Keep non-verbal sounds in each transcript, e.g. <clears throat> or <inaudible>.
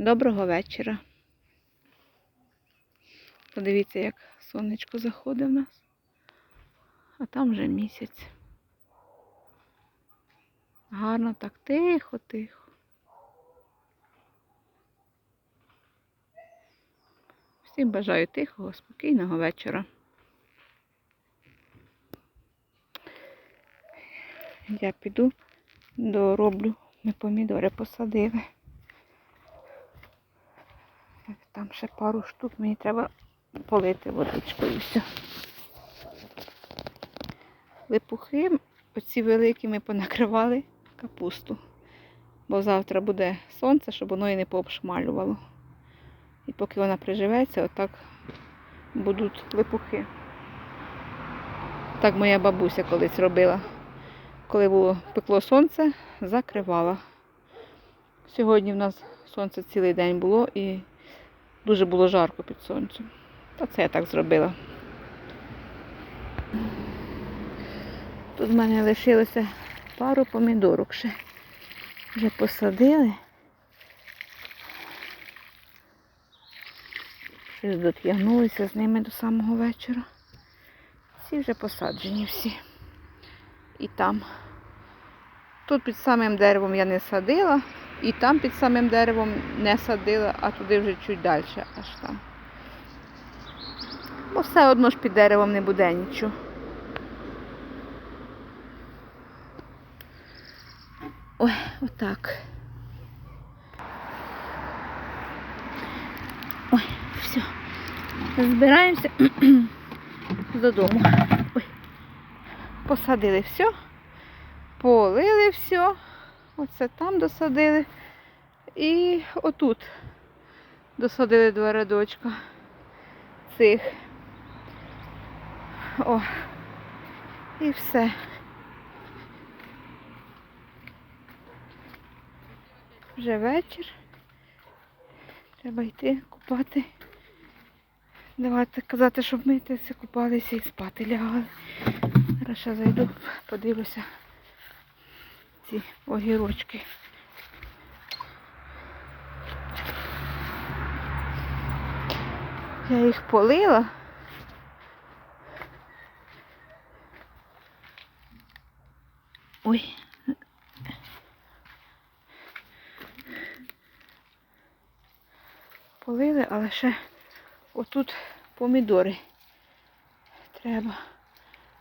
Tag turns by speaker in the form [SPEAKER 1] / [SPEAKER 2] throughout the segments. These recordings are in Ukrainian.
[SPEAKER 1] Доброго вечора. Подивіться, як сонечко заходить в нас. А там вже місяць. Гарно так тихо-тихо. Всім бажаю тихого, спокійного вечора. Я піду дороблю. Ми помідори посадили. Там ще пару штук, мені треба полити водичкою все. Липухи, оці великі ми понакривали капусту. Бо завтра буде сонце, щоб воно і не пообшмалювало. І поки вона приживеться, отак будуть липухи. Так моя бабуся колись робила. Коли було пекло сонце, закривала. Сьогодні в нас сонце цілий день було і дуже було жарко під сонцем. Та це я так зробила. Тут в мене лишилося пару помідорок ще. Вже посадили. Щось дотягнулися з ними до самого вечора. Ці вже посаджені всі. І там. Тут під самим деревом я не садила, і там під самим деревом не садила, а туди вже чуть далі, аж там. Бо все одно ж під деревом не буде нічого. Ой, отак. Ой, все. Збираємося <clears throat> додому. Ой. Посадили все, полили все. Оце там досадили. І отут досадили два рядочка цих. О, і все. Вже вечір. Треба йти купати. Давайте казати, щоб митися, купалися і спати лягали. Зараз ще зайду, подивлюся ці огірочки. Я їх полила. Ой. Полили, але ще отут помідори треба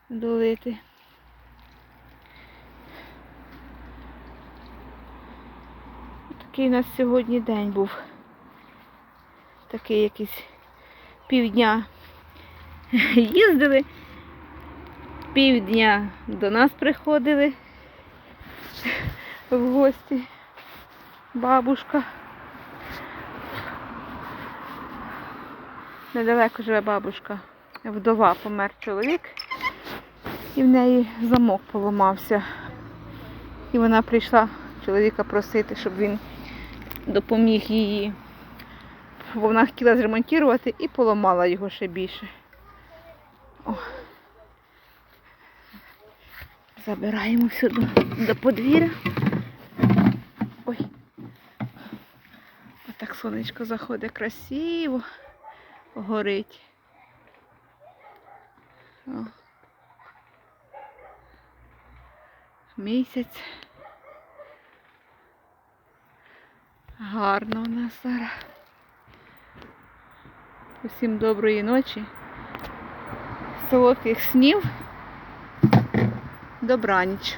[SPEAKER 1] долити. Такий у нас сьогодні день був. Такий якийсь півдня їздили, півдня до нас приходили в гості. Бабушка. Недалеко живе бабушка. Вдова помер чоловік. І в неї замок поламався. І вона прийшла чоловіка просити, щоб він допоміг її. Бо вона хотіла зремонтувати і поламала його ще більше. О. Забираємо до, до подвір'я. Ой. Отак сонечко заходить красиво, горить. О. Місяць. Гарно у нас зараз. Усім доброї ночі. Солодких снів. Добраніч.